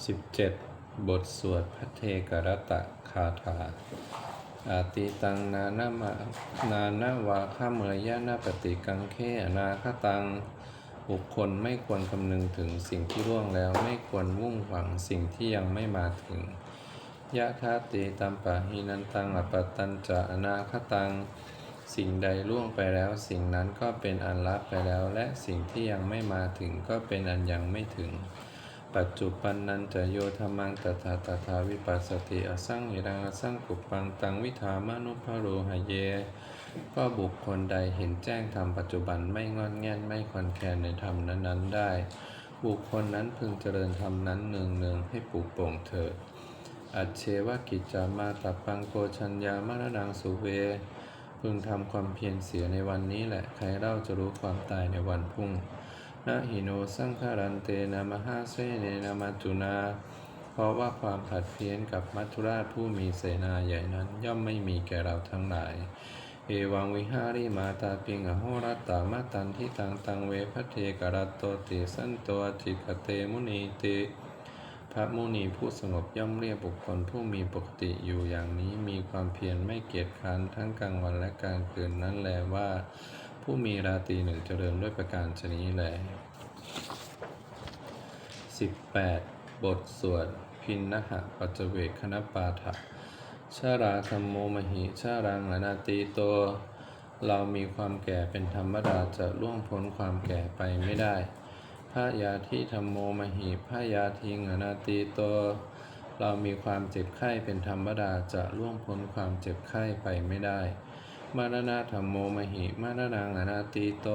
17 บทสวดพระเทกรตะคาถาอาติตังนานามะนานาวาข้าเมยยะนาปฏิกังเคอนาคตัง บุคคลไม่ควรคำนึงถึงสิ่งที่ล่วงแล้วไม่ควรมุ่งหวังสิ่งที่ยังไม่มาถึงยะคาติตัมปะหินันตังอปตันจะอนาคตัง สิ่งใดล่วงไปแล้ว สิ่งนั้นก็เป็นอันลับไปแล้ว และสิ่งที่ยังไม่มาถึงก็เป็นอันยังไม่ถึง ปัจจุปันนันจะโยธรรมังตถาตถาวิปัสสติอสังหิรังอสังกุปปังตังวิธามานุภาโรหเย ก็บุคคลใดเห็นแจ้งธรรมปัจจุบันไม่งอนแง่นไม่คอนแคนในธรรมนั้นๆได้ บุคคลนั้นพึงเจริญธรรมนั้นเนืองๆให้ปลูกโปร่งเถิด อัจเชวกิจจามาตัปังโกชัญญามรณังสุเว พึงทำความเพียรเสียในวันนี้แหละใครเล่าจะรู้ความตายในวันพรุ่ง นะหิโนสังคารันเตนามหาเสเนนามาจุนา เพราะว่าความผัดเพี้ยนกับมัทุราชผู้มีเสนาใหญ่นั้นย่อมไม่มีแก่เราทั้งหลาย เอวังวิหาริมาตาปิงอโหรัตตามาตันทิตังตังเวพระเทกรัตโตติสันโตจิกเตมุนีติพระมุนีผู้สงบย่อมเรียกบุคคลผู้มีปกติอยู่อย่างนี้มีความเพียรไม่เกียจคร้านทั้งกลางวันและกลางคืนนั้นแลว่า ผู้มีราตรีหนึ่งเจริญด้วยประการชนี้แล 18 บทสวดพินนหะปัจเวกคณปาฐะชาราธรรมโมมหิ ชารังอนาติโตเรามีความแก่เป็นธรรมดาจะล่วงพ้นความแก่ไปไม่ได้พระยาทิธรรมโมมหิพระยาทิงอนาติโตเรามีความเจ็บไข้เป็นธรรมดาจะล่วงพ้นความเจ็บไข้ไปไม่ได้ มรณะธรรมโมมหิมรณังอนาติโต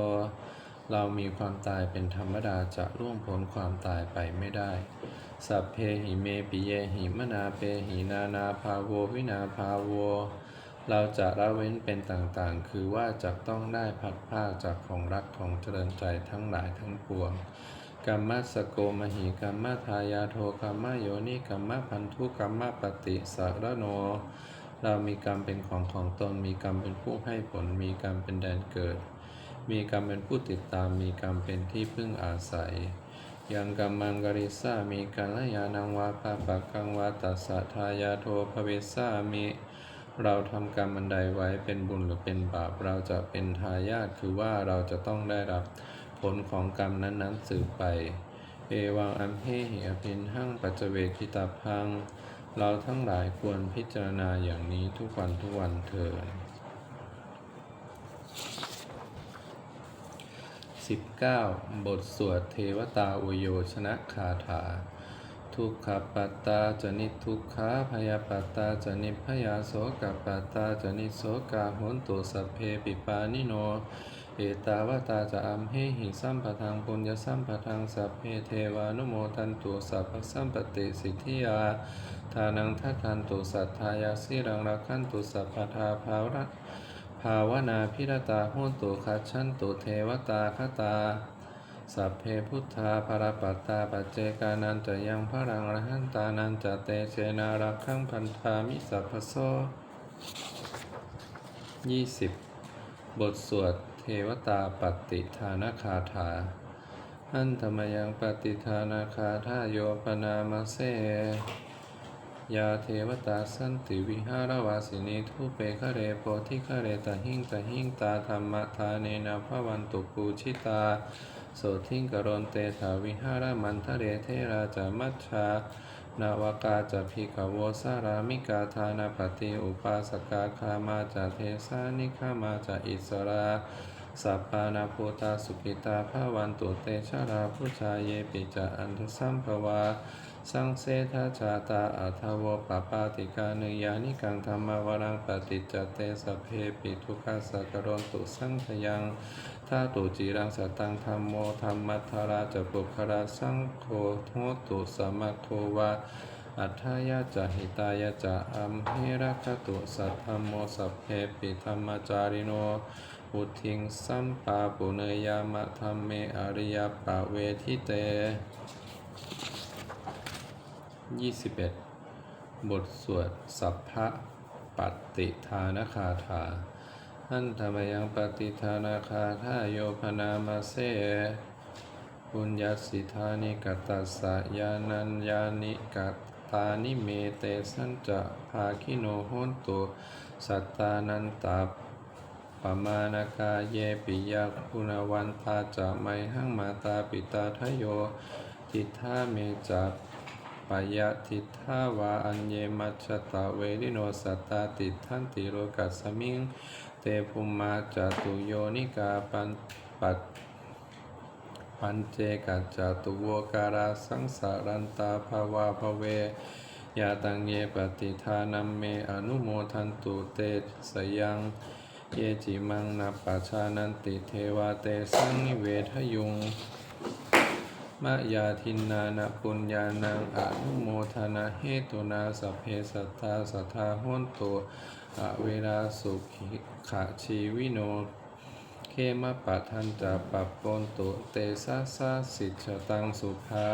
เรามีความตายเป็นธรรมดาจะล่วงพ้นความตายไปไม่ได้ สัพเพหิเมปิเยหิมนาเปหินานาภาโววินาภาโว เราจะละเว้นเป็นต่างๆ คือว่าจะต้องได้พัดภาจากของรักของเจริญใจทั้งหลายทั้งปวงกรรมสโกมหิกรรมทายาโทกรรมโยนิกรรมพันธุกรรมปฏิสารโน เรามีกรรมเป็นของของตน มีกรรมเป็นผู้ให้ผล มีกรรมเป็นแดนเกิด มีกรรมเป็นผู้ติดตาม มีกรรมเป็นที่พึ่งอาศัย ยังกรรมังกริสามีกัลยาณังวาปาปะกังวาตัสสะทายาโทภเวสามิ เราทำกรรมอันใดไว้เป็นบุญหรือเป็นบาป เราจะเป็นทายาทคือว่าเราจะต้องได้รับผลของกรรมนั้นๆสืบไป เอวังอัมเพหิอภินหังปัจเจเวคิตาพัง เราทั้งหลายควรพิจารณาอย่างนี้ทุกวันทุกวันเถิด19 บทสวดเทวตาอุโยชนะคาถา ทุกขปัตตาจนิทุกขาพยาปัตตาจนิพยาโสกปัตตาจนิโสกาหุนตุสเพปิปานิโน เอตาวตาจะอัมเหหิสัมปทังปุญญสัมปทังสัพเพเทวานุโมทันตุสัพพสัมปติสิทธิยาทานังทัทันตุสัทธายาสิรังรักขันตุสัพพทาภาวะภาวนาพิรตาหนตุคัจฉันตุเทวตาคตาสัพเพพุทธาภรปัตตาปัจเจกานันจะยังพระังรหันตานันจะเตเชนารักขังพันธามิสัพพโสยี่สิบบทสวด เทวตาปฏิทานคาถาหันธรรมยังปฏิทานาคาทาโยปนามาเสยาเทวตาสันติวิหารวาสินีทุเปคะเรโพธิคะเรตหิงตหิงตาธรรมทาเนนะภวันตุปูชิตาโสทิงกรณเตถาวิหารมันทะเรเทราจามัชชานาวกาจะพิกโวสารามิกาทานาปฏิอุปาสกาคามาจะเทสานิคามาจะอิสรา สัพพานาภูตาสุขิตาภาวันตุเตชะราพุชายเยปิจะอันทสัมภวา สังเสทาชาตาอัทวปปาติกาเนยานิกังธรรมวรังปฏิจจเตสเพปิทุกขาสกรนตุสังขยังท่าตุจีรังสตังธรรมโมธรรมัทธาราจะปุคราสังโฆโทตุสมัคโทวาอัฏฐายาจะหิตายาจะอัมเหรัคตุสัทธมโมสัพเพปิธรรมจาริโน พุทธิงสัมปาปุเนยามะธรรมเมอริยปะเวทิเต21บทสวดสัพพะปฏิทานคาถาอันธรรมยังปฏิทานาคาทาโยพนามาเสปุญญสิทธานิกตัสสะยานัญญานิกตตานิเมเตสันจะภาคิโนโหนตุสัตตานันตา มาณกาเยปิยะคุณวันตาจะไมหังมาตาปิตาทโย ทิทาเมจัปปยะทิทาวาอัญเยมัชตะเวริโนสัตตาติทันติโรกัสมิง เตภุมาจตุโยนิกาปันปัตปัญเจกัจจตุโวการาสังสารันตาภาวาภเวยาตังเยปฏิทานัมเมอนุโมทันตุเตสยัง เยจิมังนาปัชชานันติเทวาเตสังนิเวทยุงมะยาทินนานะปุญญานังอนุโมทนาเหตุนาสัพเพสัทธาสัทธาโหนตุอะเวลาสุขิขะชีวิโนเคมะปะทันจะปัปปนตุเตสะสะสิจตังสุภา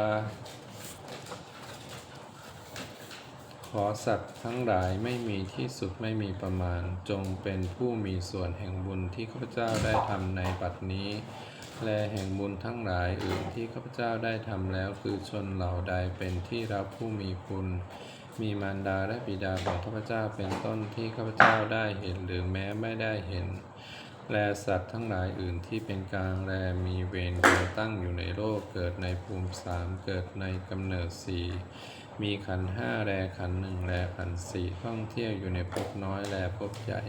ขอสัตว์ทั้งหลายไม่มีที่สุดไม่มีประมาณ จงเป็นผู้มีส่วนแห่งบุญที่ข้าพเจ้าได้ทำในปัจนี้ และแห่งบุญทั้งหลายอื่นที่ข้าพเจ้าได้ทำแล้วคือชนเหล่าใดเป็นที่รับผู้มีคุณมีมารดาและบิดาของข้าพเจ้าเป็นต้นที่ข้าพเจ้าได้เห็นหรือแม้ไม่ได้เห็น และสัตว์ทั้งหลายอื่นที่เป็นกลางแลมีเวรเกิดตั้งอยู่ในโลกเกิดในภูมิสามเกิดในกำเนิดสี่ มีขันห้าแลขันหนึ่งแลขันสี่ท่องเที่ยวอยู่ในภพน้อยแลภพใหญ่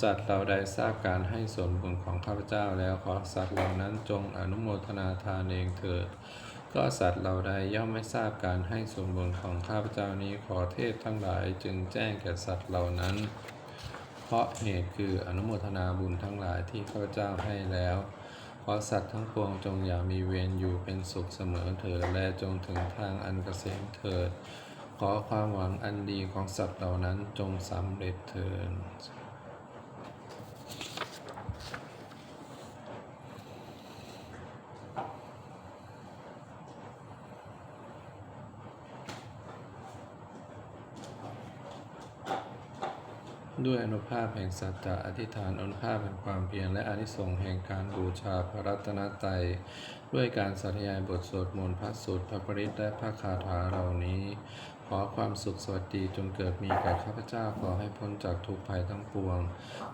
สัตว์เราใดทราบการให้ส่วนบุญของข้าพเจ้าแล้วขอสัตว์เหล่านั้นจงอนุโมทนาทานเองเถิดก็สัตว์เราใดย่อมไม่ทราบการให้ส่วนบุญของข้าพเจ้านี้ขอเทพทั้งหลายจึงแจ้งแก่สัตว์เหล่านั้น เพราะเหตุคืออนุโมทนาบุญทั้งหลายที่ข้าพเจ้าให้แล้ว ขอสัตว์ทั้งปวงจงอย่ามีเวรอยู่เป็นสุขเสมอเถิดและจงถึงทางอันเกษมเถิด ขอความหวังอันดีของสัตว์เหล่านั้นจงสำเร็จเถิด ด้วยอนุภาพแห่งสัจจะอธิษฐานอนุภาพแห่งความเพียรและอนิสงส์แห่งการบูชาพระรัตนตรัยด้วยการสาธยายบทสวดมนต์พระสูตรพระปริตและพระคาถาเหล่านี้ ขอความสุขสวัสดีจงเกิดมีแก่ข้าพเจ้าขอให้พ้นจากทุกภัยทั้งปวง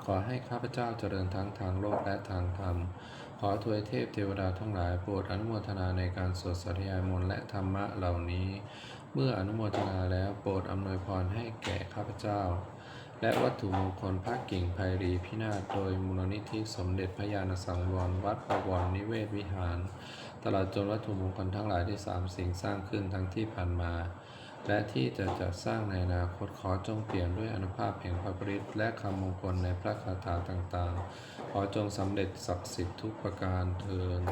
ขอให้ข้าพเจ้าเจริญทั้งทางโลกและทางธรรม ขอทวยเทพเทวดาทั้งหลายโปรดอนุโมทนาในการสวดสาธยายมนต์และธรรมะเหล่านี้ เมื่ออนุโมทนาแล้วโปรดอำนวยพรให้แก่ข้าพเจ้า และวัตถุมงคลพระกิ่งไพรีพินาศโดยมูลนิธิสมเด็จพระญาณสังวรวัดประวรนิเวศวิหาร ตลอดจนวัตถุมงคลทั้งหลายที่สามสิ่งสร้างขึ้นทั้งที่ผ่านมา และที่จะจัดสร้างในอนาคตขอจงเปลี่ยนด้วยอนุภาพแห่งพระปริตและคำมงคลในพระคาถาต่างๆ ขอจงสำเร็จศักดิ์สิทธิ์ทุกประการเทิน